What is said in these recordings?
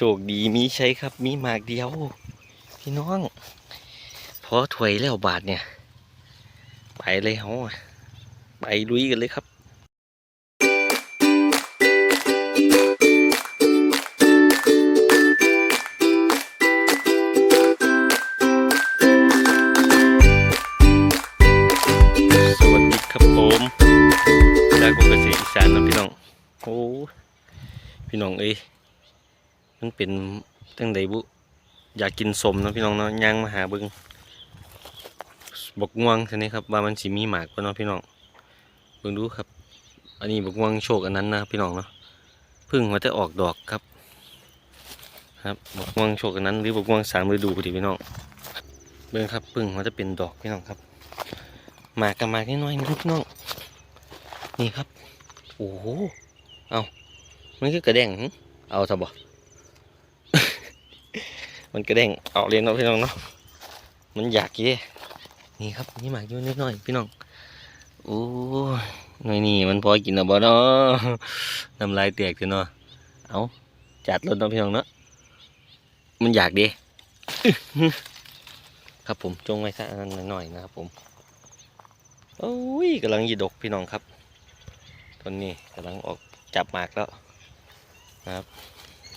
โชคดีมีใช้ครับ มีหมากเดียว พี่น้องพอถวยแล้วบาทเนี่ย ไปเลยเฮาอะไปลุยกันเลยครับสวัสดีครับผมจากกรุงเกษตรอีสานนะพี่น้อง โอ้ พี่น้องเอ้ย มันเป็นตั้งใดบุ อยากกินสมนะพี่น้องเนาะย่างมาหาเบิงบกง่วงใช่ไหมครับว่ามันสิมีหมากป่ะเนาะพี่น้องเบิ่งดูครับ อันนี้บกง่วงโชคอันนั้นนะครับพี่น้องเนาะพึ่งมันจะออกดอกครับ ครับบกง่วงโชคอันนั้น หรือบกง่วงสามฤดูพอดีพี่น้องเบิ่งครับพึ่งมันจะเป็นดอกพี่น้องครับหมากกับหมากน้อยๆนึงพี่น้องนี่ครับโอ้โหเอามันคือกระแดงเอาซะบ่ มันกระแดงเอาเรียนเนาะพี่น้องเนาะมันอยากเย่นี่ครับนี่หมากอยู่นิดหน่อยพี่น้องโอ้ยหน่อยนี่มันพอกินเอาบ่เนาะน้ำลายแตกเลยเนาะเอาจัดรถเนาะพี่น้องเนาะมันอยากเด้ครับผมจงไว้ซะอันนั้นหน่อยๆนะครับผมโอ้ยกำลังยีดกพี่น้องครับตอนนี้กำลังออกจับหมากแล้วนะครับ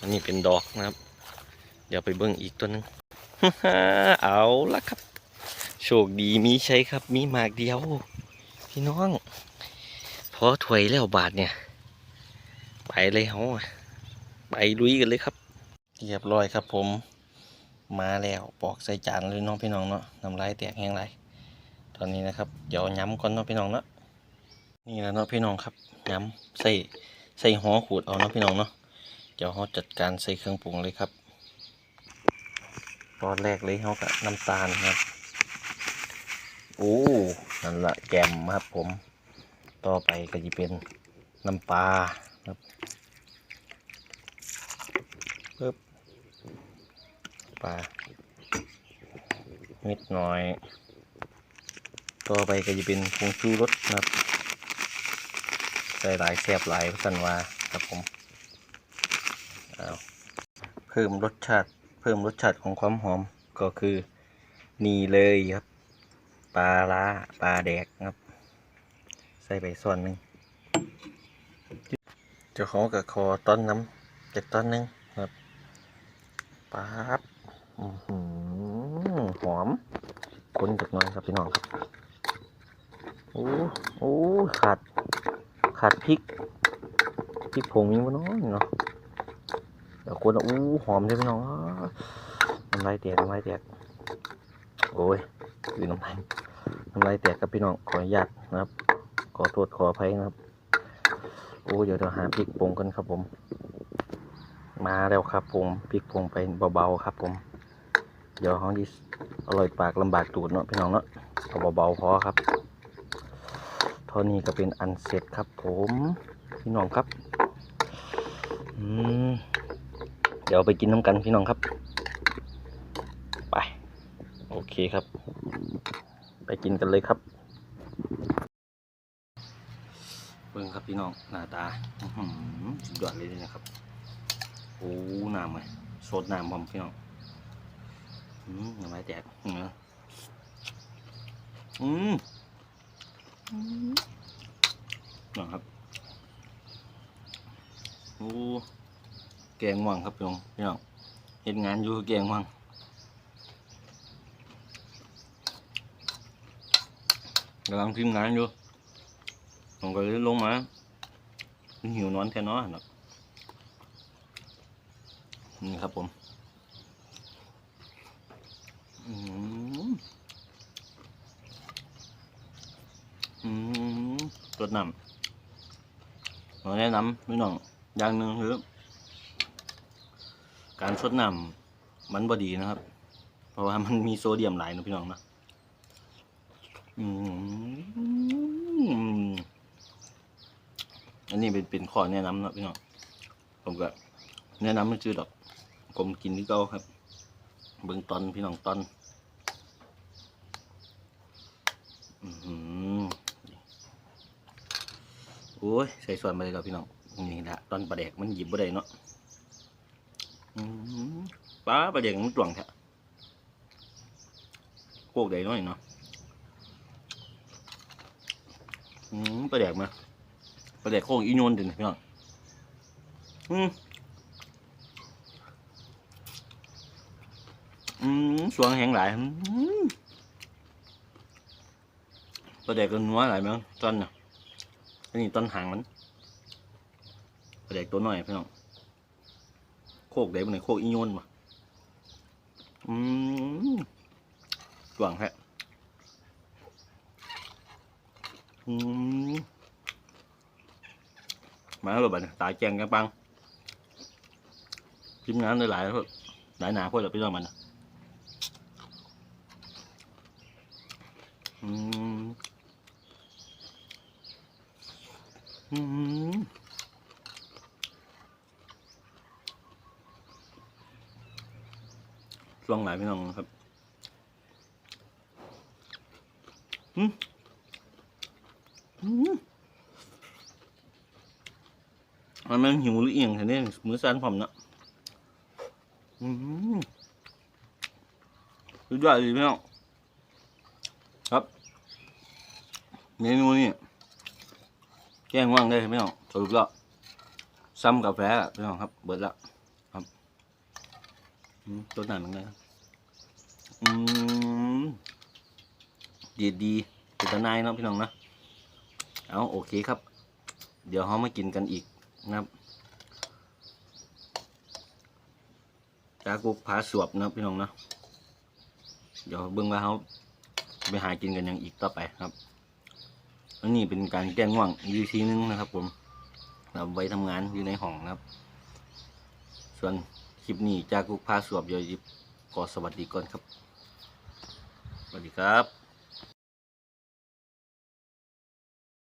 อันนี้เป็นดอกนะครับ ดี๋ยวไปเบิ้งอีกตัวหนึง เอาละครับ โชคดีมีใช้ครับ มีหมากเดียว พี่น้อง พอถวยแล้วบาทเนี่ย ไปเลยเฮาอะไปลุยกันเลยครับ เรียบร้อยครับผม มาแล้วปอกใส่จานเลยน้องพี่น้องเนาะน้ำลายแตกแห้งไรตอนนี้นะครับ เดี๋ยวย้ำก่อนเนาะพี่น้องเนาะ นี่แหละเนาะพี่น้องครับย้ำใส่ใส่หัวขูดเอาเนาะพี่น้องเนาะ เดี๋ยวเขาจัดการใส่เครื่องปรุงเลยครับ ตอนแรกเลยเขากับน้ำตาลครับโอ้นั่นละแกมครับผม ต่อไปก็จะเป็นน้ำปลาครับปึ๊บปลานิดหน่อย ต่อไปก็จะเป็นผงชูรสครับใส่หลายแซ่บหลายสันวาครับผม เอาเพิ่มรสชาติ เพิ่มรสชาติของความหอมก็คือนี่เลยครับปลาล้าปลาแดกครับ ใส่ไปส่วนหนึ่งเจ้าขอกับคอต้นน้ำจากต้นหนึ่งครับปั๊บหอมคนจากหน้อยครับพี่น้องครับโอ้โอ้ขาดขาดพริกพริกผงมีมั้น้อยเนาะ เดี๋ยวคนอู้หอมเลยพี่น้องอ้าวน้ำลายแตกน้ำลายแตกโอ้ยคือน้ำลายน้ำลายแตกครับพี่น้องขออนุญาตนะครับ ขอโทษขออภัยนะครับโอ้เดี๋ยวเดี๋ยวหาพริกผงกันครับผม มาแล้วครับผมพริกผงไปเบาๆครับผม เดี๋ยวห้องที่อร่อยปากลำบากตูดเนาะพี่น้องเนาะเอาเบาๆพอครับเท่านี้ก็เป็นอันเสร็จครับผม พี่น้องครับ อืม เดี๋ยวไปกินน้ำกันพี่น้องครับ ไป โอเคครับ ไปกินกันเลยครับเบิ่งครับพี่น้องหน้าตาสุดยอดเลยนะครับโอ้น้ำไงโซดน้ำพร้อมพี่น้องอืมน้ำลายแตกอืมอืมอืมนะครับโอ้ แกงม่วงครับพี่น้องพี่น้องเห็นงานอยู่แกงม่วงกำลังพิมพ์งานอยู่ผมก็เลยลงมาหิวนอนแค่นอยเนะนี่ครับผมอืมอืมรสน้ำขอแนะนำพี่น้องอย่างหนึ่งคือ การสดน้ำมันบดีนะครับ เพราะว่ามันมีโซเดียมหลายนะพี่น้องนะอันนี้เป็นเป็นข้อแนะนำนะพี่น้อง ผมก็แนะนำไม่ชื่อดอก ผมกินที่เก่าครับ เบิ่งตอนพี่น้องตอนอือหือโอ้ยใส่ส่วนไปเลยครับพี่น้อง นี่แหละตอนปลาแดกมันหยิบบ่ได้เนาะ ปลาปลาเด็กมันตวงแท้โคกใดน้อยเนาะอืมปลาแดกมาปลาแดกโคกอีโยนดิพี่น้องอืมอืมสวงแห้งหลายอืมปลาแดกก็นัวหลายมั้งต้นน่ะอันนี้ต้นหางมันปลาแดกตัวน้อยพี่น้อง โคกเด็บนโคกอีโยนมาอืมกว่างแฮะอืมมาแล้วบัดนี้ตายแจงกันปังจิ้มน้ำได้หลายแล้วหลายหนาพวกเราไปด้วยมันอืมอืม ช่วงหลายพี่น้องครับอืมอืมมันมันหิวหรือเอียงแทีนี้มือสั่นผมเนาะอืมสุดยอดเลยพี่น้องครับเมนูนี้แกงว่างได้พี่น้องสรุปแล้วซ้ำกาแฟอะพี่น้องครับ เบิดแล้วครับ ตัวนั้นเหมือนกันอืมดีดีเป็นตานายเนาะพี่น้องนะเอาโอเคครับ เดี๋ยวเขามากินกันอีกนะครับจากุกผาสวบนะพี่น้องนะเดี๋ยวเบิ่งว่าเขาไปหากินกันอย่างอีกต่อไปครับอันนี้เป็นการแก้ง่วงอีกทีนึงนะครับ ผมเราไว้ทำงานอยู่ในห้องนะครับ ส่วน คลิปนี้จากุกพาสวบยอยยิบขอสวัสดีก่อนครับ สวัสดีครับ